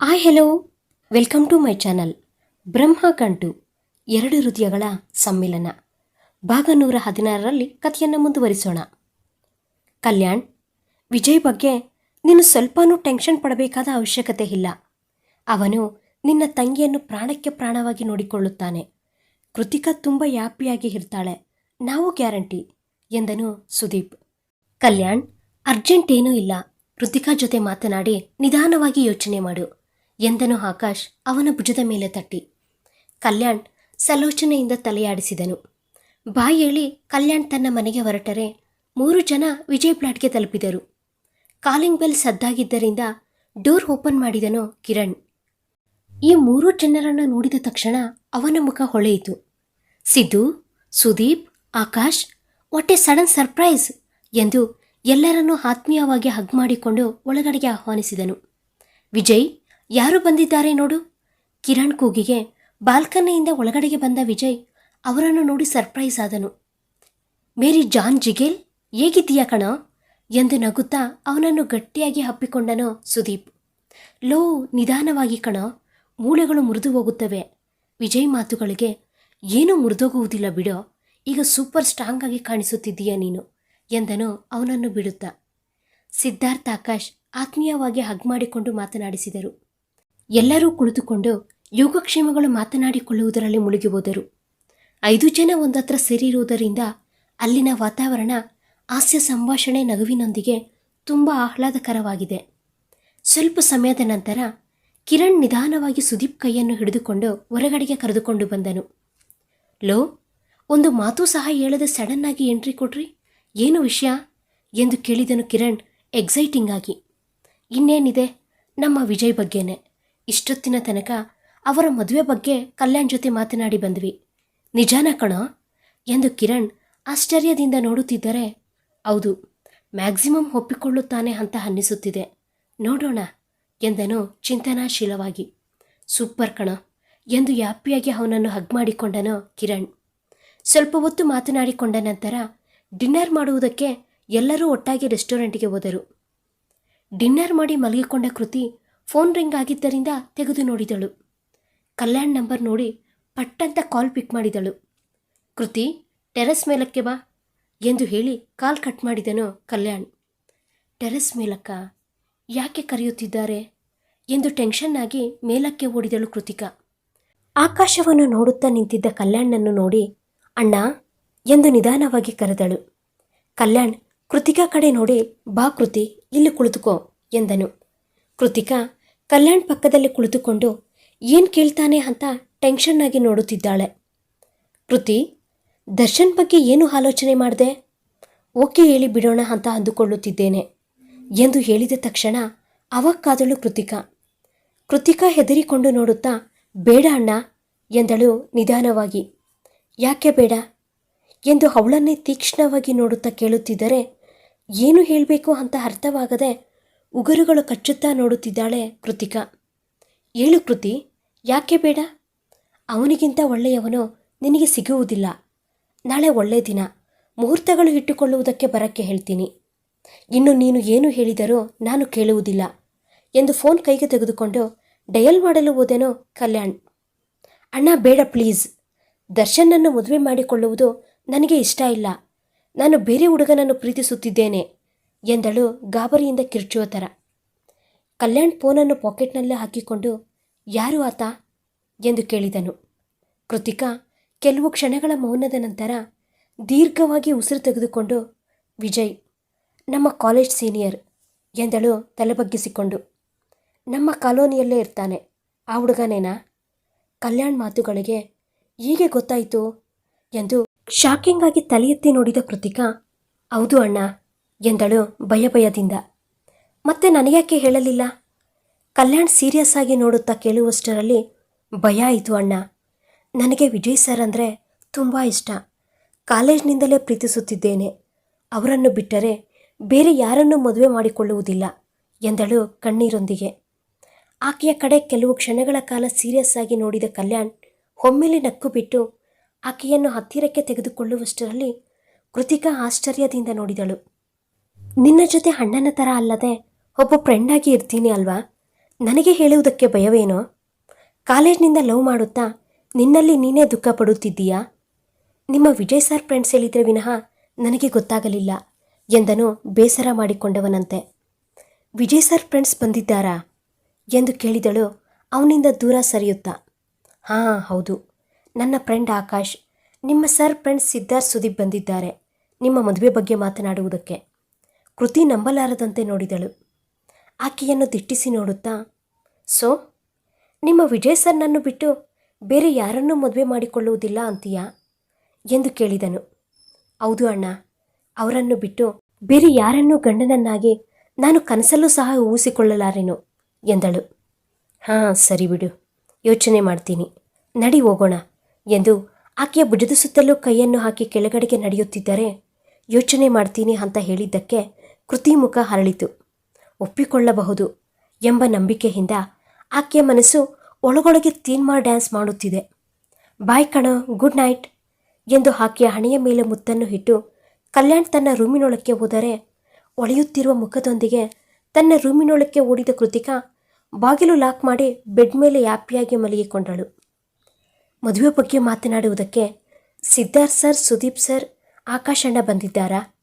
Hi hello welcome to my channel Brahmagantu, ಎರಡು ಹೃದಯಗಳ ಸಮ್ಮಿಲನ. ಭಾಗ ನೂರ ಹದಿನಾರರಲ್ಲಿ ಕಥೆಯನ್ನು ಮುಂದುವರಿಸೋಣ. ಕಲ್ಯಾಣ್, ವಿಜಯ್ ಬಗ್ಗೆ ನೀನು ಸ್ವಲ್ಪನೂ ಟೆನ್ಷನ್ ಪಡಬೇಕಾದ ಅವಶ್ಯಕತೆ ಇಲ್ಲ. ಅವನು ನಿನ್ನ ತಂಗಿಯನ್ನು ಪ್ರಾಣಕ್ಕೆ ಪ್ರಾಣವಾಗಿ ನೋಡಿಕೊಳ್ಳುತ್ತಾನೆ. ಕೃತಿಕಾ ತುಂಬ ಹ್ಯಾಪಿಯಾಗಿ ಇರ್ತಾಳೆ. ನಾವು ಗ್ಯಾರಂಟಿ, ಎಂದನು ಸುದೀಪ್. ಕಲ್ಯಾಣ್, ಅರ್ಜೆಂಟ್ ಏನೂ ಇಲ್ಲ. ಕೃತಿಕಾ ಜೊತೆ ಮಾತನಾಡಿ ನಿಧಾನವಾಗಿ ಯೋಚನೆ ಮಾಡು. ಎಂದನು ಆಕಾಶ್ ಅವನ ಭುಜದ ಮೇಲೆ ತಟ್ಟಿ. ಕಲ್ಯಾಣ್ ಸಲೋಚನೆಯಿಂದ ತಲೆಯಾಡಿಸಿದನು. ಬಾಯಿ ಹೇಳಿ ಕಲ್ಯಾಣ್ ತನ್ನ ಮನೆಗೆ ಹೊರಟರೆ ಮೂರು ಜನ ವಿಜಯ್ ಪ್ಲಾಟ್ಗೆ ತಲುಪಿದರು. ಕಾಲಿಂಗ್ ಬೆಲ್ ಸದ್ದಾಗಿದ್ದರಿಂದ ಡೋರ್ ಓಪನ್ ಮಾಡಿದನು ಕಿರಣ್. ಈ ಮೂರು ಜನರನ್ನು ನೋಡಿದ ತಕ್ಷಣ ಅವನ ಮುಖ ಹೊಳೆಯಿತು. ಸಿದ್ದು, ಸುದೀಪ್, ಆಕಾಶ್ ಒಟ್ಟೆ ಸಡನ್ ಸರ್ಪ್ರೈಸ್ ಎಂದು ಎಲ್ಲರನ್ನೂ ಆತ್ಮೀಯವಾಗಿ ಹಗ್ ಮಾಡಿಕೊಂಡು ಒಳಗಡೆಗೆ ಆಹ್ವಾನಿಸಿದನು. ವಿಜಯ್ ಯಾರು ಬಂದಿದ್ದಾರೆ ನೋಡು? ಕಿರಣ್ ಕೂಗಿಗೆ ಬಾಲ್ಕನಿಯಿಂದ ಒಳಗಡೆಗೆ ಬಂದ ವಿಜಯ್ ಅವರನ್ನು ನೋಡಿ ಸರ್ಪ್ರೈಸ್ ಆದನು. ಮೇರಿ ಜಾನ್ ಜಿಗೇಲ್, ಹೇಗಿದ್ದೀಯಾ ಕಣ? ಎಂದು ನಗುತ್ತಾ ಅವನನ್ನು ಗಟ್ಟಿಯಾಗಿ ಹಪ್ಪಿಕೊಂಡನು ಸುದೀಪ್. ಲೋ, ನಿಧಾನವಾಗಿ ಕಣ. ಮೂಳೆಗಳು ಮುರಿದು ಹೋಗುತ್ತವೆ. ವಿಜಯ್ ಮಾತುಗಳಿಗೆ, ಏನೂ ಮುರಿದೋಗುವುದಿಲ್ಲ ಬಿಡೋ. ಈಗ ಸೂಪರ್ ಸ್ಟ್ರಾಂಗ್ ಆಗಿ ಕಾಣಿಸುತ್ತಿದ್ದೀಯ ನೀನು? ಎಂದನು ಅವನನ್ನು ಬಿಡುತ್ತಾ. ಸಿದ್ಧಾರ್ಥ ಆಕಾಶ್ ಆತ್ಮೀಯವಾಗಿ ಹಗ್ ಮಾಡಿಕೊಂಡು ಮಾತನಾಡಿಸಿದರು. ಎಲ್ಲರೂ ಕುಳಿತುಕೊಂಡು ಯೋಗಕ್ಷೇಮಗಳು ಮಾತನಾಡಿಕೊಳ್ಳುವುದರಲ್ಲಿ ಮುಳುಗಿ ಹೋದರು. ಐದು ಜನ ಒಂದತ್ರ ಸೇರಿರುವುದರಿಂದ ಅಲ್ಲಿನ ವಾತಾವರಣ ಹಾಸ್ಯ ಸಂಭಾಷಣೆ ನಗುವಿನೊಂದಿಗೆ ತುಂಬ ಆಹ್ಲಾದಕರವಾಗಿದೆ. ಸ್ವಲ್ಪ ಸಮಯದ ನಂತರ ಕಿರಣ್ ನಿಧಾನವಾಗಿ ಸುದೀಪ್ ಕೈಯನ್ನು ಹಿಡಿದುಕೊಂಡು ಹೊರಗಡೆಗೆ ಕರೆದುಕೊಂಡು ಬಂದನು. ಲೋ, ಒಂದು ಮಾತು ಸಹ ಹೇಳದೆ ಸಡನ್ ಆಗಿ ಎಂಟ್ರಿ ಕೊಡ್ರಿ. ಏನು ವಿಷಯ? ಎಂದು ಕೇಳಿದನು ಕಿರಣ್ ಎಕ್ಸೈಟಿಂಗ್ ಆಗಿ. ಇನ್ನೇನಿದೆ? ನಮ್ಮ ವಿಜಯ್ ಬಗ್ಗೆನೆ. ಇಷ್ಟೊತ್ತಿನ ತನಕ ಅವರ ಮದುವೆ ಬಗ್ಗೆ ಕಲ್ಯಾಣ್ ಜೊತೆ ಮಾತನಾಡಿ ಬಂದ್ವಿ. ನಿಜಾನ ಕಣೋ? ಎಂದು ಕಿರಣ್ ಆಶ್ಚರ್ಯದಿಂದ ನೋಡುತ್ತಿದ್ದರೆ, ಹೌದು, ಮ್ಯಾಕ್ಸಿಮಮ್ ಒಪ್ಪಿಕೊಳ್ಳುತ್ತಾನೆ ಅಂತ ಅನ್ನಿಸುತ್ತಿದೆ. ನೋಡೋಣ, ಎಂದನು ಚಿಂತನಾಶೀಲವಾಗಿ. ಸೂಪರ್ ಕಣ, ಎಂದು ಯಾಪಿಯಾಗಿ ಅವನನ್ನು ಹಗ್ ಮಾಡಿಕೊಂಡನು ಕಿರಣ್. ಸ್ವಲ್ಪ ಹೊತ್ತು ಮಾತನಾಡಿಕೊಂಡ ನಂತರ ಡಿನ್ನರ್ ಮಾಡುವುದಕ್ಕೆ ಎಲ್ಲರೂ ಒಟ್ಟಾಗಿ ರೆಸ್ಟೋರೆಂಟ್ಗೆ ಹೋದರು. ಡಿನ್ನರ್ ಮಾಡಿ ಮಲಗಿಕೊಂಡ ಕೃತಿ ಫೋನ್ ರಿಂಗ್ ಆಗಿದ್ದರಿಂದ ತೆಗೆದು ನೋಡಿದಳು. ಕಲ್ಯಾಣ್ ನಂಬರ್ ನೋಡಿ ಪಟ್ಟಂತ ಕಾಲ್ ಪಿಕ್ ಮಾಡಿದಳು. ಕೃತಿ, ಟೆರೆಸ್ ಮೇಲಕ್ಕೆ ಬಾ ಎಂದು ಹೇಳಿ ಕಾಲ್ ಕಟ್ ಮಾಡಿದನು ಕಲ್ಯಾಣ್. ಟೆರೆಸ್ ಮೇಲಕ್ಕ? ಯಾಕೆ ಕರೆಯುತ್ತಿದ್ದಾರೆ? ಎಂದು ಟೆನ್ಷನ್ ಆಗಿ ಮೇಲಕ್ಕೆ ಓಡಿದಳು ಕೃತಿಕಾ. ಆಕಾಶವನ್ನು ನೋಡುತ್ತಾ ನಿಂತಿದ್ದ ಕಲ್ಯಾಣ್ಣನ್ನು ನೋಡಿ ಅಣ್ಣ ಎಂದು ನಿಧಾನವಾಗಿ ಕರೆದಳು. ಕಲ್ಯಾಣ್, ಕೃತಿಕಾ ಕಡೆ ನೋಡಿ ಬಾ ಕೃತಿ, ಇಲ್ಲಿ ಕುಳಿತುಕೋ ಎಂದನು. ಕೃತಿಕಾ ಕಲ್ಯಾಣ್ ಪಕ್ಕದಲ್ಲಿ ಕುಳಿತುಕೊಂಡು, ಏನು ಕೇಳ್ತಾನೆ ಅಂತ ಟೆನ್ಷನ್ ಆಗಿ ನೋಡುತ್ತಿದ್ದಾಳೆ. ಕೃತಿ, ದರ್ಶನ್ ಬಗ್ಗೆ ಏನು ಆಲೋಚನೆ ಮಾಡಿದೆ? ಓಕೆ ಹೇಳಿ ಬಿಡೋಣ ಅಂತ ಅಂದುಕೊಳ್ಳುತ್ತಿದ್ದೇನೆ, ಎಂದು ಹೇಳಿದ ತಕ್ಷಣ ಅವಕ್ಕಾದಳು ಕೃತಿಕಾ. ಕೃತಿಕಾ ಹೆದರಿಕೊಂಡು ನೋಡುತ್ತಾ, ಬೇಡ ಅಣ್ಣ, ಎಂದಳು ನಿಧಾನವಾಗಿ. ಯಾಕೆ ಬೇಡ? ಎಂದು ಅವಳನ್ನೇ ತೀಕ್ಷ್ಣವಾಗಿ ನೋಡುತ್ತಾ ಕೇಳುತ್ತಿದ್ದರೆ, ಏನು ಹೇಳಬೇಕು ಅಂತ ಅರ್ಥವಾಗದೆ ಉಗುರುಗಳು ಕಚ್ಚುತ್ತಾ ನೋಡುತ್ತಿದ್ದಾಳೆ ಕೃತಿಕಾ. ಏಳು ಕೃತಿ, ಯಾಕೆ ಬೇಡ? ಅವನಿಗಿಂತ ಒಳ್ಳೆಯವನು ನಿನಗೆ ಸಿಗುವುದಿಲ್ಲ. ನಾಳೆ ಒಳ್ಳೆಯ ದಿನ. ಮುಹೂರ್ತಗಳು ಇಟ್ಟುಕೊಳ್ಳುವುದಕ್ಕೆ ಬರಕ್ಕೆ ಹೇಳ್ತೀನಿ. ಇನ್ನು ನೀನು ಏನು ಹೇಳಿದರೂ ನಾನು ಕೇಳುವುದಿಲ್ಲ ಎಂದು ಫೋನ್ ಕೈಗೆ ತೆಗೆದುಕೊಂಡು ಡಯಲ್ ಮಾಡಲು ಹೋದೆನೋ ಕಲ್ಯಾಣ್. ಅಣ್ಣ, ಬೇಡ ಪ್ಲೀಸ್. ದರ್ಶನನ್ನು ಮದುವೆ ಮಾಡಿಕೊಳ್ಳುವುದು ನನಗೆ ಇಷ್ಟ ಇಲ್ಲ. ನಾನು ಬೇರೆ ಹುಡುಗನನ್ನು ಪ್ರೀತಿಸುತ್ತಿದ್ದೇನೆ. ಎಂದಳು ಗಾಬರಿಯಿಂದ ಕಿರ್ಚುವ ಥರ ಕಲ್ಯಾಣ್ ಫೋನನ್ನು ಪಾಕೆಟ್ನಲ್ಲೇ ಹಾಕಿಕೊಂಡು, ಯಾರು ಆತ? ಎಂದು ಕೇಳಿದನು. ಕೃತಿಕಾ ಕೆಲವು ಕ್ಷಣಗಳ ಮೌನದ ನಂತರ ದೀರ್ಘವಾಗಿ ಉಸಿರು ತೆಗೆದುಕೊಂಡು, ವಿಜಯ್, ನಮ್ಮ ಕಾಲೇಜ್ ಸೀನಿಯರ್, ಎಂದಳು ತಲೆಬಗ್ಗಿಸಿಕೊಂಡು. ನಮ್ಮ ಕಾಲೋನಿಯಲ್ಲೇ ಇರ್ತಾನೆ, ಆ ಹುಡುಗನೇನಾ? ಕಲ್ಯಾಣ್ ಮಾತುಗಳಿಗೆ, ಹೀಗೆ ಗೊತ್ತಾಯಿತು? ಎಂದು ಶಾಕಿಂಗ್ ಆಗಿ ತಲೆ ನೋಡಿದ ಕೃತಿಕಾ, ಹೌದು ಅಣ್ಣ ಎಂದಳು ಭಯ ಭಯದಿಂದ ಮತ್ತೆ ನನಗ್ಯಾಕೆ ಹೇಳಲಿಲ್ಲ? ಕಲ್ಯಾಣ್ ಸೀರಿಯಸ್ ಆಗಿ ನೋಡುತ್ತಾ ಕೇಳುವಷ್ಟರಲ್ಲಿ ಭಯ ಆಯಿತು ಅಣ್ಣ. ನನಗೆ ವಿಜಯ್ ಸರ್ ಅಂದರೆ ತುಂಬ ಇಷ್ಟ. ಕಾಲೇಜ್ನಿಂದಲೇ ಪ್ರೀತಿಸುತ್ತಿದ್ದೇನೆ. ಅವರನ್ನು ಬಿಟ್ಟರೆ ಬೇರೆ ಯಾರನ್ನೂ ಮದುವೆ ಮಾಡಿಕೊಳ್ಳುವುದಿಲ್ಲ ಎಂದಳು ಕಣ್ಣೀರೊಂದಿಗೆ. ಆಕೆಯ ಕಡೆ ಕೆಲವು ಕ್ಷಣಗಳ ಕಾಲ ಸೀರಿಯಸ್ ಆಗಿ ನೋಡಿದ ಕಲ್ಯಾಣ್ ಒಮ್ಮೆಲೆ ನಕ್ಕು ಬಿಟ್ಟು ಆಕೆಯನ್ನು ಹತ್ತಿರಕ್ಕೆ ತೆಗೆದುಕೊಳ್ಳುವಷ್ಟರಲ್ಲಿ ಕೃತಿಕಾ ಆಶ್ಚರ್ಯದಿಂದ ನೋಡಿದಳು. ನಿನ್ನ ಜೊತೆ ಅಣ್ಣನ ಥರ ಅಲ್ಲದೆ ಒಬ್ಬ ಫ್ರೆಂಡಾಗಿ ಇರ್ತೀನಿ ಅಲ್ವಾ? ನನಗೆ ಹೇಳುವುದಕ್ಕೆ ಭಯವೇನೋ? ಕಾಲೇಜ್ನಿಂದ ಲವ್ ಮಾಡುತ್ತಾ ನಿನ್ನಲ್ಲಿ ನೀನೇ ದುಃಖ ಪಡುತ್ತಿದ್ದೀಯಾ? ನಿಮ್ಮ ವಿಜಯ್ ಸರ್ ಫ್ರೆಂಡ್ಸ್ ಹೇಳಿದರೆ ವಿನಃ ನನಗೆ ಗೊತ್ತಾಗಲಿಲ್ಲ ಎಂದನು ಬೇಸರ ಮಾಡಿಕೊಂಡವನಂತೆ. ವಿಜಯ್ ಸರ್ ಫ್ರೆಂಡ್ಸ್ ಬಂದಿದ್ದಾರಾ? ಎಂದು ಕೇಳಿದಳು ಅವನಿಂದ ದೂರ ಸರಿಯುತ್ತಾ. ಹಾಂ, ಹೌದು. ನನ್ನ ಫ್ರೆಂಡ್ ಆಕಾಶ್, ನಿಮ್ಮ ಸರ್ ಫ್ರೆಂಡ್ಸ್ ಸಿದ್ಧಾರ್ಥ್ ಸುದೀಪ್ ಬಂದಿದ್ದಾರೆ. ನಿಮ್ಮ ಮದುವೆ ಬಗ್ಗೆ ಮಾತನಾಡುವುದಕ್ಕೆ. ಕೃತಿ ನಂಬಲಾರದಂತೆ ನೋಡಿದಳು. ಆಕೆಯನ್ನು ದಿಟ್ಟಿಸಿ ನೋಡುತ್ತಾ, ಸೊ, ನಿಮ್ಮ ವಿಜಯ್ ಸರ್ನನ್ನು ಬಿಟ್ಟು ಬೇರೆ ಯಾರನ್ನೂ ಮದುವೆ ಮಾಡಿಕೊಳ್ಳುವುದಿಲ್ಲ ಅಂತೀಯಾ? ಎಂದು ಕೇಳಿದನು. ಹೌದು ಅಣ್ಣ, ಅವರನ್ನು ಬಿಟ್ಟು ಬೇರೆ ಯಾರನ್ನೂ ಗಂಡನನ್ನಾಗಿ ನಾನು ಕನಸಲ್ಲೂ ಸಹ ಊಹಿಸಿಕೊಳ್ಳಲಾರೆನು, ಎಂದಳು. ಹಾಂ, ಸರಿ ಬಿಡು, ಯೋಚನೆ ಮಾಡ್ತೀನಿ. ನಡಿ ಹೋಗೋಣ, ಎಂದು ಆಕೆಯ ಬುಜದ ಸುತ್ತಲೂ ಕೈಯನ್ನು ಹಾಕಿ ಕೆಳಗಡೆಗೆ ನಡೆಯುತ್ತಿದ್ದರೆ ಯೋಚನೆ ಮಾಡ್ತೀನಿ ಅಂತ ಹೇಳಿದ್ದಕ್ಕೆ ಕೃತಿ ಮುಖ ಹರಳಿತು. ಒಪ್ಪಿಕೊಳ್ಳಬಹುದು ಎಂಬ ನಂಬಿಕೆಯಿಂದ ಆಕೆಯ ಮನಸ್ಸು ಒಳಗೊಳಗೆ ತೀನ್ಮಾ ಡ್ಯಾನ್ಸ್ ಮಾಡುತ್ತಿದೆ. ಬಾಯ್ ಕಣ, ಗುಡ್ ನೈಟ್ ಎಂದು ಆಕೆಯ ಹಣೆಯ ಮೇಲೆ ಮುತ್ತನ್ನು ಇಟ್ಟು ಕಲ್ಯಾಣ್ ತನ್ನ ರೂಮಿನೊಳಕ್ಕೆ ಹೋದರೆ ಒಳೆಯುತ್ತಿರುವ ಮುಖದೊಂದಿಗೆ ತನ್ನ ರೂಮಿನೊಳಕ್ಕೆ ಓಡಿದ ಕೃತಿಕಾ ಬಾಗಿಲು ಲಾಕ್ ಮಾಡಿ ಬೆಡ್ ಮೇಲೆ ಯಾಪಿಯಾಗಿ ಮಲಗಿಕೊಂಡಳು. ಮದುವೆ ಬಗ್ಗೆ ಮಾತನಾಡುವುದಕ್ಕೆ ಸಿದ್ಧಾರ್ಥ್ ಸರ್, ಸುದೀಪ್ ಸರ್, ಆಕಾಶಣ್ಣ ಬಂದಿದ್ದಾರಾ?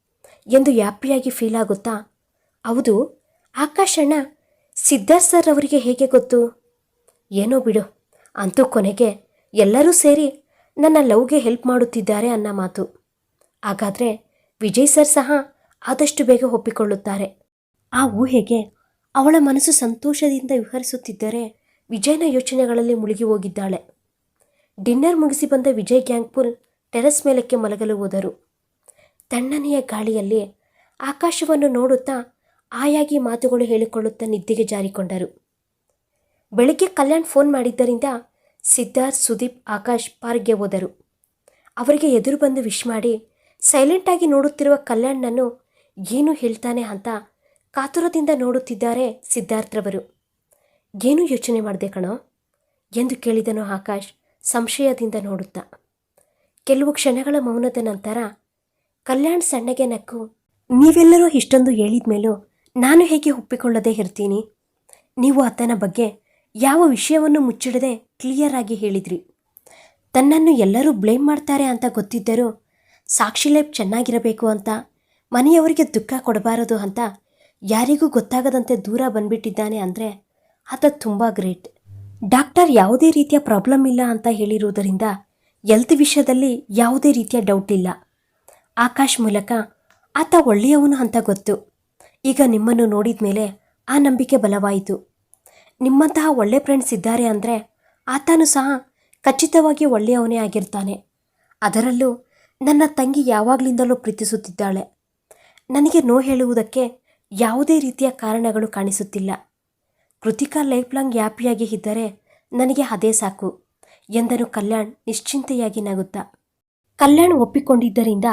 ಎಂದು ಯಾಪಿಯಾಗಿ ಫೀಲ್ ಆಗುತ್ತಾ? ಹೌದು. ಆಕಾಶಣ್ಣ ಸಿದ್ಧಾರ್ಥ್ ಸರ್ ಅವರಿಗೆ ಹೇಗೆ ಗೊತ್ತು? ಏನೋ ಬಿಡು. ಅಂತೂ ಕೊನೆಗೆ ಎಲ್ಲರೂ ಸೇರಿ ನನ್ನ ಲವ್ಗೆ ಹೆಲ್ಪ್ ಮಾಡುತ್ತಿದ್ದಾರೆ ಅನ್ನೋ ಮಾತು. ಹಾಗಾದರೆ ವಿಜಯ್ ಸರ್ ಸಹ ಆದಷ್ಟು ಬೇಗ ಒಪ್ಪಿಕೊಳ್ಳುತ್ತಾರೆ. ಆ ಊಹೆಗೆ ಅವಳ ಮನಸ್ಸು ಸಂತೋಷದಿಂದ ವಿಹರಿಸುತ್ತಿದ್ದರೆ ವಿಜಯನ ಯೋಚನೆಗಳಲ್ಲಿ ಮುಳುಗಿ ಹೋಗಿದ್ದಾಳೆ. ಡಿನ್ನರ್ ಮುಗಿಸಿ ಬಂದ ವಿಜಯ್ ಗ್ಯಾಂಗ್ಪುಲ್ ಟೆರೆಸ್ ಮೇಲಕ್ಕೆ ಮಲಗಲು ಹೋದರು. ತಣ್ಣನೆಯ ಗಾಳಿಯಲ್ಲಿ ಆಕಾಶವನ್ನು ನೋಡುತ್ತಾ ಆಯಾಗಿ ಮಾತುಗಳು ಹೇಳಿಕೊಳ್ಳುತ್ತಾ ನಿದ್ದೆಗೆ ಜಾರಿಕೊಂಡರು. ಬೆಳಿಗ್ಗೆ ಕಲ್ಯಾಣ್ ಫೋನ್ ಮಾಡಿದ್ದರಿಂದ ಸಿದ್ಧಾರ್ಥ್, ಸುದೀಪ್, ಆಕಾಶ್ ಪಾರ್ಕ್ಗೆ ಹೋದರು. ಅವರಿಗೆ ಎದುರು ಬಂದು ವಿಶ್ ಮಾಡಿ ಸೈಲೆಂಟಾಗಿ ನೋಡುತ್ತಿರುವ ಕಲ್ಯಾಣ್ನನ್ನು ಏನು ಹೇಳ್ತಾನೆ ಅಂತ ಕಾತುರದಿಂದ ನೋಡುತ್ತಿದ್ದಾರೆ ಸಿದ್ಧಾರ್ಥ್ರವರು. ಏನು ಯೋಚನೆ ಮಾಡಿದೆ ಕಣೋ? ಎಂದು ಕೇಳಿದನು ಆಕಾಶ್ ಸಂಶಯದಿಂದ ನೋಡುತ್ತಾ. ಕೆಲವು ಕ್ಷಣಗಳ ಮೌನದ ನಂತರ ಕಲ್ಯಾಣ್ ಸಣ್ಣಗೆ ನಕ್ಕು, ನೀವೆಲ್ಲರೂ ಇಷ್ಟೊಂದು ಹೇಳಿದ ಮೇಲೂ ನಾನು ಹೇಗೆ ಒಪ್ಪಿಕೊಳ್ಳದೆ ಇರ್ತೀನಿ? ನೀವು ಆತನ ಬಗ್ಗೆ ಯಾವ ವಿಷಯವನ್ನು ಮುಚ್ಚಿಡದೆ ಕ್ಲಿಯರ್ ಆಗಿ ಹೇಳಿದ್ರಿ? ತನ್ನನ್ನು ಎಲ್ಲರೂ ಬ್ಲೇಮ್ ಮಾಡ್ತಾರೆ ಅಂತ ಗೊತ್ತಿದ್ದರೂ ಸಾಕ್ಷಿ ಲೈಫ್ ಚೆನ್ನಾಗಿರಬೇಕು ಅಂತ, ಮನೆಯವರಿಗೆ ದುಃಖ ಕೊಡಬಾರದು ಅಂತ ಯಾರಿಗೂ ಗೊತ್ತಾಗದಂತೆ ದೂರ ಬಂದ್ಬಿಟ್ಟಿದ್ದಾನೆ ಅಂದರೆ ಆತ ತುಂಬ ಗ್ರೇಟ್ ಡಾಕ್ಟರ್ ಯಾವುದೇ ರೀತಿಯ ಪ್ರಾಬ್ಲಮ್ ಇಲ್ಲ ಅಂತ ಹೇಳಿರುವುದರಿಂದ ಎಲ್ತ್ ವಿಷಯದಲ್ಲಿ ಯಾವುದೇ ರೀತಿಯ ಡೌಟ್ ಇಲ್ಲ. ಆಕಾಶ್ ಮೂಲಕ, ಆತ ಒಳ್ಳೆಯವನು ಅಂತ ಗೊತ್ತು. ಈಗ ನಿಮ್ಮನ್ನು ನೋಡಿದ ಮೇಲೆ ಆ ನಂಬಿಕೆ ಬಲವಾಯಿತು. ನಿಮ್ಮಂತಹ ಒಳ್ಳೆ ಫ್ರೆಂಡ್ಸ್ ಇದ್ದಾರೆ ಅಂದರೆ ಆತನು ಸಹ ಖಚಿತವಾಗಿ ಒಳ್ಳೆಯವನೇ ಆಗಿರ್ತಾನೆ. ಅದರಲ್ಲೂ ನನ್ನ ತಂಗಿ ಯಾವಾಗಲಿಂದಲೂ ಪ್ರೀತಿಸುತ್ತಿದ್ದಾಳೆ. ನನಗೆ ನೋ ಹೇಳುವುದಕ್ಕೆ ಯಾವುದೇ ರೀತಿಯ ಕಾರಣಗಳು ಕಾಣಿಸುತ್ತಿಲ್ಲ. ಕೃತಿಕಾ ಲೈಫ್ ಲಾಂಗ್ ಹ್ಯಾಪಿಯಾಗಿ ಇದ್ದರೆ ನನಗೆ ಅದೇ ಸಾಕು ಎಂದನು ಕಲ್ಯಾಣ್ ನಿಶ್ಚಿಂತೆಯಾಗಿ ನಗುತ್ತಾ. ಕಲ್ಯಾಣ್ ಒಪ್ಪಿಕೊಂಡಿದ್ದರಿಂದ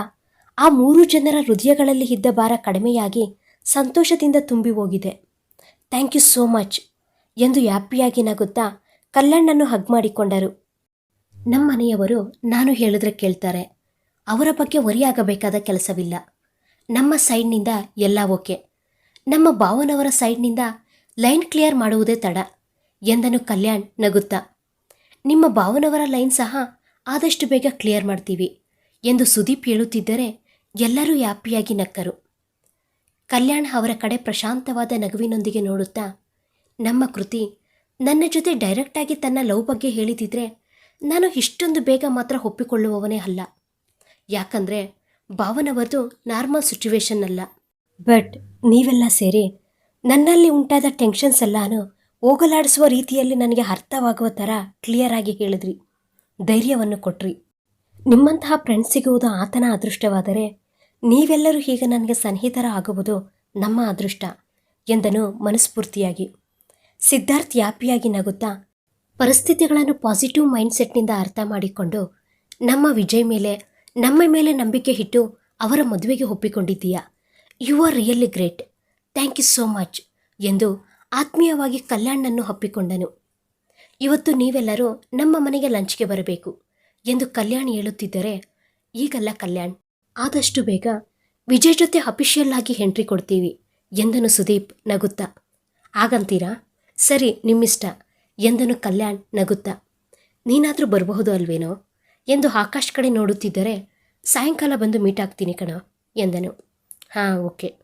ಆ ಮೂರು ಜನರ ಹೃದಯಗಳಲ್ಲಿ ಇದ್ದ ಭಾರ ಕಡಿಮೆಯಾಗಿ ಸಂತೋಷದಿಂದ ತುಂಬಿ ಹೋಗಿದೆ ಥ್ಯಾಂಕ್ ಯು ಸೋ ಮಚ್ ಎಂದು ಹ್ಯಾಪಿಯಾಗಿ ನಗುತ್ತಾ ಕಲ್ಯಾಣನ್ನು ಹಗ್ ಮಾಡಿಕೊಂಡರು. ನಮ್ಮ ಮನೆಯವರು ನಾನು ಹೇಳಿದ್ರೆ ಕೇಳ್ತಾರೆ. ಅವರ ಬಗ್ಗೆ ಒರಿಯಾಗಬೇಕಾದ ಕೆಲಸವಿಲ್ಲ. ನಮ್ಮ ಸೈಡ್ನಿಂದ ಎಲ್ಲ ಓಕೆ. ನಮ್ಮ ಭಾವನವರ ಸೈಡ್ನಿಂದ ಲೈನ್ ಕ್ಲಿಯರ್ ಮಾಡುವುದೇ ತಡ ಎಂದನು ಕಲ್ಯಾಣ್ ನಗುತ್ತಾ. ನಿಮ್ಮ ಭಾವನವರ ಲೈನ್ ಸಹ ಆದಷ್ಟು ಬೇಗ ಕ್ಲಿಯರ್ ಮಾಡ್ತೀವಿ ಎಂದು ಸುದೀಪ್ ಹೇಳುತ್ತಿದ್ದರೆ ಎಲ್ಲರೂ ಯಾಪಿಯಾಗಿ ನಕ್ಕರು. ಕಲ್ಯಾಣ್ ಅವರ ಕಡೆ ಪ್ರಶಾಂತವಾದ ನಗುವಿನೊಂದಿಗೆ ನೋಡುತ್ತಾ, ನಮ್ಮ ಕೃತಿ, ನನ್ನ ಜೊತೆ ಡೈರೆಕ್ಟಾಗಿ ತನ್ನ ಲವ್ ಬಗ್ಗೆ ಹೇಳಿದಿದ್ರೆ ನಾನು ಇಷ್ಟೊಂದು ಬೇಗ ಮಾತ್ರ ಒಪ್ಪಿಕೊಳ್ಳುವವನೇ ಅಲ್ಲ. ಯಾಕಂದರೆ ಭಾವನವರದು ನಾರ್ಮಲ್ ಸಿಚುವೇಶನ್ ಅಲ್ಲ. ಬಟ್ ನೀವೆಲ್ಲ ಸೇರಿ ನನ್ನಲ್ಲಿ ಉಂಟಾದ ಟೆನ್ಷನ್ಸ್ ಎಲ್ಲಾನು ಹೋಗಲಾಡಿಸುವ ರೀತಿಯಲ್ಲಿ ನನಗೆ ಅರ್ಥವಾಗುವ ಥರ ಕ್ಲಿಯರ್ ಆಗಿ ಹೇಳಿದ್ರಿ. ಧೈರ್ಯವನ್ನು ಕೊಟ್ರಿ. ನಿಮ್ಮಂತಹ ಫ್ರೆಂಡ್ಸ್ ಸಿಗುವುದು ಆತನ ಅದೃಷ್ಟವಾದರೆ ನೀವೆಲ್ಲರೂ ಹೀಗೆ ನನಗೆ ಸನ್ನಿಹಿತರ ಆಗುವುದು ನಮ್ಮ ಅದೃಷ್ಟ ಎಂದನು ಮನಸ್ಫೂರ್ತಿಯಾಗಿ. ಸಿದ್ಧಾರ್ಥ್ ಯಾಪಿಯಾಗಿ ನಗುತ್ತಾ ಪರಿಸ್ಥಿತಿಗಳನ್ನು ಪಾಸಿಟಿವ್ ಮೈಂಡ್ಸೆಟ್ನಿಂದ ಅರ್ಥ ಮಾಡಿಕೊಂಡು ನಮ್ಮ ವಿಜಯ್ ಮೇಲೆ, ನಮ್ಮ ಮೇಲೆ ನಂಬಿಕೆ ಇಟ್ಟು ಅವರ ಮದುವೆಗೆ ಒಪ್ಪಿಕೊಂಡಿದ್ದೀಯಾ? You are really great thank you so much ಎಂದು ಆತ್ಮೀಯವಾಗಿ ಕಲ್ಯಾಣನನ್ನು ಹಪ್ಪಿಕೊಂಡನು ಇವತ್ತು ನೀವೆಲ್ಲರೂ ನಮ್ಮ ಮನೆಗೆ ಲಂಚ್ಗೆ ಬರಬೇಕು ಎಂದು ಕಲ್ಯಾಣ್ ಹೇಳುತ್ತಿದ್ದರೆ, ಈಗಲ್ಲ ಕಲ್ಯಾಣ್ ಆದಷ್ಟು ಬೇಗ ವಿಜಯ್ ಜೊತೆ ಅಫಿಷಿಯಲ್ ಆಗಿ ಎಂಟ್ರಿ ಕೊಡ್ತೀವಿ ಎಂದನು ಸುದೀಪ್ ನಗುತ್ತಾ. ಹಾಗಂತೀರಾ? ಸರಿ, ನಿಮ್ಮಿಷ್ಟ. ಎಂದನು ಕಲ್ಯಾಣ್ ನಗುತ್ತಾ. ನೀನಾದರೂ ಬರಬಹುದು ಅಲ್ವೇನೋ? ಎಂದು ಆಕಾಶ್ ಕಡೆ ನೋಡುತ್ತಿದ್ದರೆ ಸಾಯಂಕಾಲ ಬಂದು ಮೀಟ್ ಆಗ್ತೀನಿ ಕಣ, ಎಂದನು. ಹಾಂ, ಓಕೆ.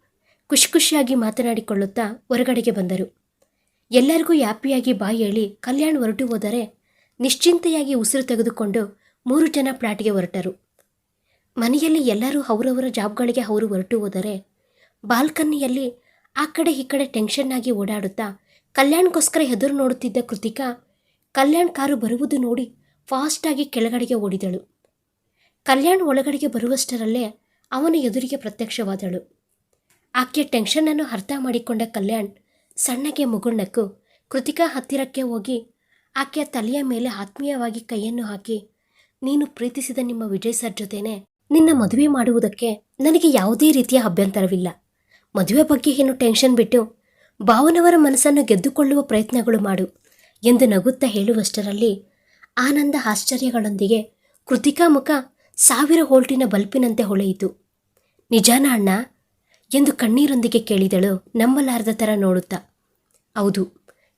ಖುಷಿ ಖುಷಿಯಾಗಿ ಮಾತನಾಡಿಕೊಳ್ಳುತ್ತಾ ಹೊರಗಡೆಗೆ ಬಂದರು. ಎಲ್ಲರಿಗೂ ಹ್ಯಾಪಿಯಾಗಿ ಬಾಯಿ ಹೇಳಿ ಕಲ್ಯಾಣ್ ಹೊರಟು ಹೋದರೆ ನಿಶ್ಚಿಂತೆಯಾಗಿ ಉಸಿರು ತೆಗೆದುಕೊಂಡು ಮೂರು ಜನ ಪ್ಲಾಟ್ಗೆ ಹೊರಟರು. ಮನೆಯಲ್ಲಿ ಎಲ್ಲರೂ ಅವರವರ ಜಾಬ್ಗಳಿಗೆ ಅವರು ಹೊರಟು ಹೋದರೆ ಬಾಲ್ಕನಿಯಲ್ಲಿ ಆ ಕಡೆ ಈ ಕಡೆ ಟೆನ್ಷನ್ ಆಗಿ ಓಡಾಡುತ್ತಾ ಕಲ್ಯಾಣ್ಗೋಸ್ಕರ ಎದುರು ನೋಡುತ್ತಿದ್ದ ಕೃತಿಕಾ ಕಲ್ಯಾಣ್ ಕಾರು ಬರುವುದು ನೋಡಿ ಫಾಸ್ಟಾಗಿ ಕೆಳಗಡೆಗೆ ಓಡಿದಳು. ಕಲ್ಯಾಣ್ ಒಳಗಡೆಗೆ ಬರುವಷ್ಟರಲ್ಲೇ ಅವನ ಎದುರಿಗೆ ಪ್ರತ್ಯಕ್ಷವಾದಳು. ಆಕೆಯ ಟೆನ್ಷನ್ನನ್ನು ಅರ್ಥ ಮಾಡಿಕೊಂಡ ಕಲ್ಯಾಣ್ ಸಣ್ಣಗೆ ಮುಗುಳ್ನಕ್ಕು ಕೃತಿಕಾ ಹತ್ತಿರಕ್ಕೆ ಹೋಗಿ ಆಕೆಯ ತಲೆಯ ಮೇಲೆ ಆತ್ಮೀಯವಾಗಿ ಕೈಯನ್ನು ಹಾಕಿ, ನೀನು ಪ್ರೀತಿಸಿದ ನಿಮ್ಮ ವಿಜಯ್ ಸರ್ ಜೊತೆನೆ ನಿನ್ನ ಮದುವೆ ಮಾಡುವುದಕ್ಕೆ ನನಗೆ ಯಾವುದೇ ರೀತಿಯ ಅಭ್ಯಂತರವಿಲ್ಲ. ಮದುವೆ ಬಗ್ಗೆ ಏನು ಟೆನ್ಷನ್ ಬಿಟ್ಟು ಭಾವನವರ ಮನಸ್ಸನ್ನು ಗೆದ್ದುಕೊಳ್ಳುವ ಪ್ರಯತ್ನಗಳು ಮಾಡು ಎಂದು ನಗುತ್ತಾ ಹೇಳುವಷ್ಟರಲ್ಲಿ ಆನಂದ ಆಶ್ಚರ್ಯಗಳೊಂದಿಗೆ ಕೃತಿಕಾ ಮುಖ ಸಾವಿರ ಹೋಲ್ಟಿನ ಬಲ್ಪಿನಂತೆ ಹೊಳೆಯಿತು. ನಿಜಾನ ಅಣ್ಣ ಎಂದು ಕಣ್ಣೀರೊಂದಿಗೆ ಕೇಳಿದಳು ನಂಬಲಾರದ ಥರ ನೋಡುತ್ತಾ. ಹೌದು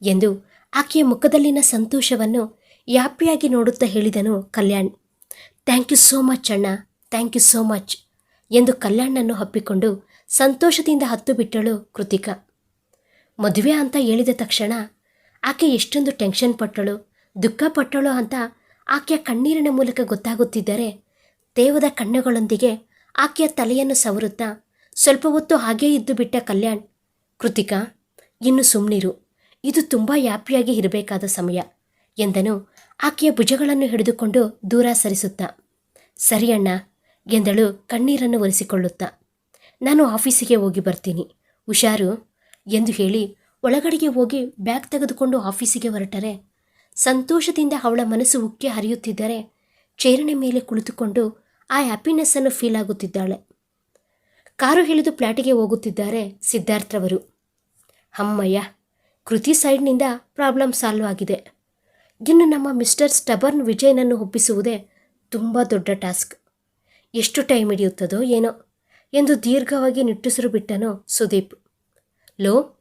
ಎಂದು ಆಕೆಯ ಮುಖದಲ್ಲಿನ ಸಂತೋಷವನ್ನು ಯಾಪಿಯಾಗಿ ನೋಡುತ್ತಾ ಹೇಳಿದನು Kalyan. Thank you so much ಅಣ್ಣ. ಥ್ಯಾಂಕ್ ಯು ಸೋ ಮಚ್ ಎಂದು ಕಲ್ಯಾಣ್ಣನ್ನು ಹಪ್ಪಿಕೊಂಡು ಸಂತೋಷದಿಂದ ಹತ್ತು ಬಿಟ್ಟಳು ಕೃತಿಕಾ. ಮದುವೆ ಅಂತ ಹೇಳಿದ ತಕ್ಷಣ ಆಕೆ ಎಷ್ಟೊಂದು ಟೆನ್ಷನ್ ಪಟ್ಟಳು, ದುಃಖ ಪಟ್ಟಳು ಅಂತ ಆಕೆಯ ಕಣ್ಣೀರಿನ ಮೂಲಕ ಗೊತ್ತಾಗುತ್ತಿದ್ದರೆ ದೇವದ ಕಣ್ಣುಗಳೊಂದಿಗೆ ಆಕೆಯ ತಲೆಯನ್ನು ಸವರುತ್ತಾ ಸ್ವಲ್ಪ ಹೊತ್ತು ಹಾಗೇ ಇದ್ದು ಬಿಟ್ಟ ಕಲ್ಯಾಣ್, ಕೃತಿಕಾ, ಇನ್ನು ಸುಮ್ಮನಿರು ಇದು ತುಂಬ ಯಾಪಿಯಾಗಿ ಇರಬೇಕಾದ ಸಮಯ ಎಂದನು ಆಕೆಯ ಭುಜಗಳನ್ನು ಹಿಡಿದುಕೊಂಡು ದೂರ ಸರಿಸುತ್ತಾ. ಸರಿ ಅಣ್ಣ ಎಂದಳು ಕಣ್ಣೀರನ್ನು ಒರೆಸಿಕೊಳ್ಳುತ್ತಾ. ನಾನು ಆಫೀಸಿಗೆ ಹೋಗಿ ಬರ್ತೀನಿ. ಹುಷಾರು ಎಂದು ಹೇಳಿ ಒಳಗಡೆಗೆ ಹೋಗಿ ಬ್ಯಾಗ್ ತೆಗೆದುಕೊಂಡು ಆಫೀಸಿಗೆ ಹೊರಟರೆ. ಸಂತೋಷದಿಂದ ಅವಳ ಮನಸ್ಸು ಉಕ್ಕಿ ಹರಿಯುತ್ತಿದ್ದರೆ ಚೇರಣೆ ಮೇಲೆ ಕುಳಿತುಕೊಂಡು ಆ ಹ್ಯಾಪಿನೆಸ್ಸನ್ನು ಫೀಲ್ ಆಗುತ್ತಿದ್ದಾಳೆ. ಕಾರು ಹಿಡಿದು ಫ್ಲ್ಯಾಟಿಗೆ ಹೋಗುತ್ತಿದ್ದಾರೆ ಸಿದ್ಧಾರ್ಥರವರು. ಅಮ್ಮಯ್ಯ, ಕೃತಿ ಸೈಡ್ನಿಂದ ಪ್ರಾಬ್ಲಮ್ ಸಾಲ್ವ್ ಆಗಿದೆ. ಇನ್ನು ನಮ್ಮ ಮಿಸ್ಟರ್ ಸ್ಟಬರ್ನ್ ವಿಜಯನನ್ನು ಒಪ್ಪಿಸುವುದೇ ತುಂಬ ದೊಡ್ಡ ಟಾಸ್ಕ್. ಎಷ್ಟು ಟೈಮ್ ಹಿಡಿಯುತ್ತದೋ ಏನೋ ಎಂದು ದೀರ್ಘವಾಗಿ ನಿಟ್ಟುಸಿರು ಬಿಟ್ಟನು ಸುದೀಪ್. ಲೋ,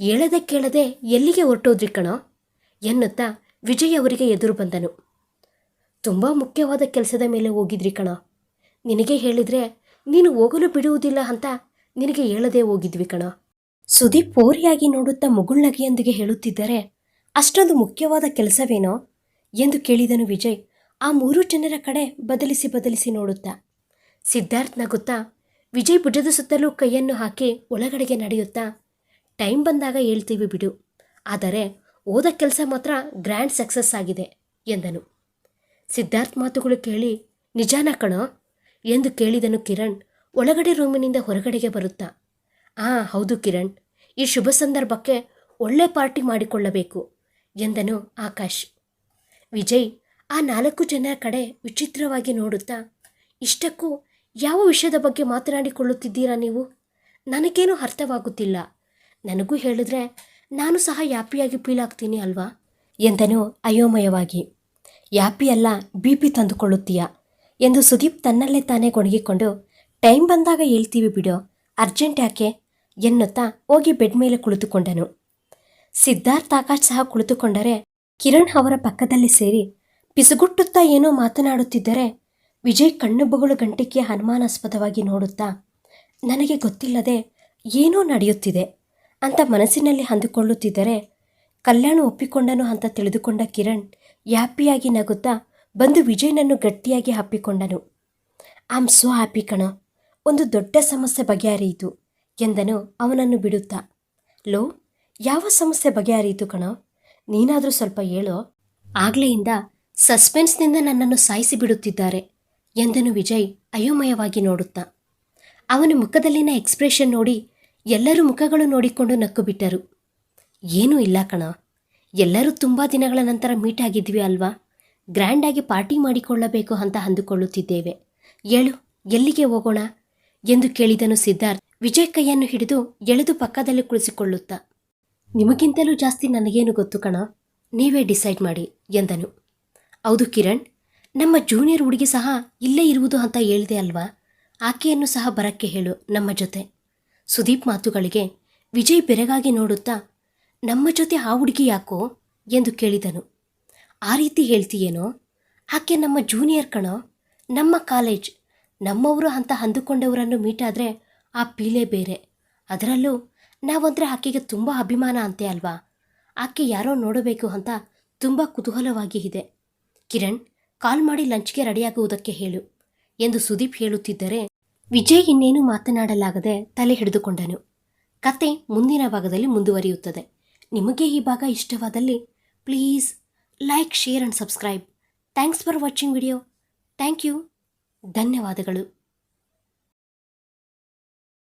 ಹೇಳದೆ ಕೇಳದೆ ಎಲ್ಲಿಗೆ ಹೊರಟೋದ್ರಿ ಕಣೋ? ಎನ್ನುತ್ತಾ ವಿಜಯ್ ಅವರಿಗೆ ಎದುರು ಬಂದನು. ತುಂಬ ಮುಖ್ಯವಾದ ಕೆಲಸದ ಮೇಲೆ ಹೋಗಿದ್ರಿ ಕಣ. ನಿನಗೆ ಹೇಳಿದರೆ ನೀನು ಹೋಗಲು ಬಿಡುವುದಿಲ್ಲ ಅಂತ ನಿನಗೆ ಹೇಳದೆ ಹೋಗಿದ್ವಿ ಕಣ. ಸುದೀಪ್ ಓರಿಯಾಗಿ ನೋಡುತ್ತಾ ಮುಗುಳ್ನಗೆಯೊಂದಿಗೆ ಹೇಳುತ್ತಿದ್ದರೆ, ಅಷ್ಟೊಂದು ಮುಖ್ಯವಾದ ಕೆಲಸವೇನೋ ಎಂದು ಕೇಳಿದನು ವಿಜಯ್. ಆ ಮೂರು ಜನರ ಕಡೆ ಬದಲಿಸಿ ಬದಲಿಸಿ ನೋಡುತ್ತಾ. ಸಿದ್ಧಾರ್ಥ್ ನಗುತ್ತಾ, ವಿಜಯ್ ಭುಜದ ಸುತ್ತಲೂ ಕೈಯನ್ನು ಹಾಕಿ ಒಳಗಡೆಗೆ ನಡೆಯುತ್ತಾ, ಟೈಮ್ ಬಂದಾಗ ಹೇಳ್ತೀವಿ ಬಿಡು. ಆದರೆ ಓದ ಕೆಲಸ ಮಾತ್ರ ಗ್ರ್ಯಾಂಡ್ ಸಕ್ಸಸ್ ಆಗಿದೆ, ಎಂದನು. ಸಿದ್ಧಾರ್ಥ್ ಮಾತುಗಳು ಕೇಳಿ, ನಿಜಾನ ಕಣೋ? ಎಂದು ಕೇಳಿದನು ಕಿರಣ್, ಒಳಗಡೆ ರೂಮಿನಿಂದ ಹೊರಗಡೆಗೆ ಬರುತ್ತಾ. ಆ, ಹೌದು ಕಿರಣ್. ಈ ಶುಭ ಸಂದರ್ಭಕ್ಕೆ ಒಳ್ಳೆ ಪಾರ್ಟಿ ಮಾಡಿಕೊಳ್ಳಬೇಕು, ಎಂದನು ಆಕಾಶ್. ವಿಜಯ್ ಆ ನಾಲ್ಕು ಜನರ ಕಡೆ ವಿಚಿತ್ರವಾಗಿ ನೋಡುತ್ತಾ, ಇಷ್ಟಕ್ಕೂ ಯಾವ ವಿಷಯದ ಬಗ್ಗೆ ಮಾತನಾಡಿಕೊಳ್ಳುತ್ತಿದ್ದೀರಾ ನೀವು? ನನಗೇನು ಅರ್ಥವಾಗುತ್ತಿಲ್ಲ. ನನಗೂ ಹೇಳಿದ್ರೆ ನಾನು ಸಹ ಯಾಪಿಯಾಗಿ ಫೀಲ್ ಆಗ್ತೀನಿ ಅಲ್ವಾ? ಎಂದನು ಅಯೋಮಯವಾಗಿ. ಯಾಪಿ ಅಲ್ಲ, ಬಿ ಪಿ ತಂದುಕೊಳ್ಳುತ್ತೀಯ ಎಂದು ಸುದೀಪ್ ತನ್ನಲ್ಲೇ ತಾನೇ ಗೊಣಗಿಕೊಂಡು, ಟೈಮ್ ಬಂದಾಗ ಹೇಳ್ತೀವಿ ಬಿಡೋ, ಅರ್ಜೆಂಟ್ ಯಾಕೆ? ಎನ್ನುತ್ತಾ ಹೋಗಿ ಬೆಡ್ ಮೇಲೆ ಕುಳಿತುಕೊಂಡನು. ಸಿದ್ಧಾರ್ಥ್ ಆಕಾಶ್ ಸಹ ಕುಳಿತುಕೊಂಡರೆ ಕಿರಣ್ ಅವರ ಪಕ್ಕದಲ್ಲಿ ಸೇರಿ ಪಿಸುಗುಟ್ಟುತ್ತಾ ಏನೋ ಮಾತನಾಡುತ್ತಿದ್ದರೆ ವಿಜಯ್ ಕಣ್ಣು ಗಂಟಿಕೆ ಅನುಮಾನಾಸ್ಪದವಾಗಿ ನೋಡುತ್ತಾ, ನನಗೆ ಗೊತ್ತಿಲ್ಲದೆ ಏನೋ ನಡೆಯುತ್ತಿದೆ ಅಂತ ಮನಸ್ಸಿನಲ್ಲಿ ಅಂದುಕೊಳ್ಳುತ್ತಿದ್ದರೆ ಕಲ್ಯಾಣ ಒಪ್ಪಿಕೊಂಡನು ಅಂತ ತಿಳಿದುಕೊಂಡ ಕಿರಣ್ ಯಾಪಿಯಾಗಿ ನಗುತ್ತಾ ಬಂದು ವಿಜಯ್ನನ್ನು ಗಟ್ಟಿಯಾಗಿ ಹಪ್ಪಿಕೊಂಡನು ಆಮ್ ಸೋ ಹ್ಯಾಪಿ ಕಣ, ಒಂದು ದೊಡ್ಡ ಸಮಸ್ಯೆ ಬಗೆಹರಿಯಿತು ಎಂದನು ಅವನನ್ನು ಬಿಡುತ್ತಾ. ಲೋ, ಯಾವ ಸಮಸ್ಯೆ ಬಗೆಹರಿಯಿತು ಕಣ? ನೀನಾದರೂ ಸ್ವಲ್ಪ ಹೇಳೋ? ಆಗ್ಲೆಯಿಂದ ಸಸ್ಪೆನ್ಸ್ನಿಂದ ನನ್ನನ್ನು ಸಾಯಿಸಿ ಬಿಡುತ್ತಿದ್ದಾರೆ ಎಂದನು ವಿಜಯ್ ಅಯೋಮಯವಾಗಿ ನೋಡುತ್ತಾ. ಅವನ ಮುಖದಲ್ಲಿನ ಎಕ್ಸ್ಪ್ರೆಷನ್ ನೋಡಿ ಎಲ್ಲರೂ ಮುಖಗಳು ನೋಡಿಕೊಂಡು ನಕ್ಕು ಬಿಟ್ಟರು ಏನೂ ಇಲ್ಲ ಕಣ. ಎಲ್ಲರೂ ತುಂಬ ದಿನಗಳ ನಂತರ ಮೀಟ್ ಆಗಿದ್ವಿ ಅಲ್ವಾ? ಗ್ರ್ಯಾಂಡಾಗಿ ಪಾರ್ಟಿ ಮಾಡಿಕೊಳ್ಳಬೇಕು ಅಂತ ಅಂದುಕೊಳ್ಳುತ್ತಿದ್ದೇವೆ. ಏಳು, ಎಲ್ಲಿಗೆ ಹೋಗೋಣ? ಎಂದು ಕೇಳಿದನು ಸಿದ್ಧಾರ್ಥ್. ವಿಜಯ್ ಕೈಯನ್ನು ಹಿಡಿದು ಎಳೆದು ಪಕ್ಕದಲ್ಲಿ ಕುಳಿಸಿಕೊಳ್ಳುತ್ತಾ. ನಿಮಗಿಂತಲೂ ಜಾಸ್ತಿ ನನಗೇನು ಗೊತ್ತು ಕಣ? ನೀವೇ ಡಿಸೈಡ್ ಮಾಡಿ ಎಂದನು. ಹೌದು ಕಿರಣ್, ನಮ್ಮ ಜೂನಿಯರ್ ಹುಡುಗಿ ಸಹ ಇಲ್ಲೇ ಇರುವುದು ಅಂತ ಹೇಳಿದೆ ಅಲ್ವಾ? ಆಕೆಯನ್ನು ಸಹ ಬರಕ್ಕೆ ಹೇಳು ನಮ್ಮ ಜೊತೆ. ಸುದೀಪ್ ಮಾತುಗಳಿಗೆ ವಿಜಯ್ ಬೆರಗಾಗಿ ನೋಡುತ್ತಾ, ನಮ್ಮ ಜೊತೆ ಆ ಹುಡುಗಿ ಯಾಕೋ ಎಂದು ಕೇಳಿದನು. ಆ ರೀತಿ ಹೇಳ್ತೀಯೇನೋ? ಆಕೆ ನಮ್ಮ ಜೂನಿಯರ್ ಕಣೋ, ನಮ್ಮ ಕಾಲೇಜ್ ನಮ್ಮವರು ಅಂತ ಅಂದುಕೊಂಡವರನ್ನು ಮೀಟಾದರೆ ಆ ಪೀಲೆ ಬೇರೆ. ಅದರಲ್ಲೂ ನಾವಂದರೆ ಆಕೆಗೆ ತುಂಬ ಅಭಿಮಾನ ಅಂತೆ ಅಲ್ವಾ? ಆಕೆ ಯಾರೋ ನೋಡಬೇಕು ಅಂತ ತುಂಬ ಕುತೂಹಲವಾಗಿ ಇದೆ. ಕಿರಣ್, ಕಾಲ್ ಮಾಡಿ ಲಂಚ್ಗೆ ರೆಡಿಯಾಗುವುದಕ್ಕೆ ಹೇಳು ಎಂದು ಸುದೀಪ್ ಹೇಳುತ್ತಿದ್ದರೆ ವಿಜಯ್ ಇನ್ನೇನು ಮಾತನಾಡಲಾಗದೆ ತಲೆ ಹಿಡಿದುಕೊಂಡನು. ಕತೆ ಮುಂದಿನ ಭಾಗದಲ್ಲಿ ಮುಂದುವರಿಯುತ್ತದೆ. ನಿಮಗೆ ಈ ಭಾಗ ಇಷ್ಟವಾದಲ್ಲಿ please like, share and subscribe. Thanks for watching video. Thank you. ಧನ್ಯವಾದಗಳು.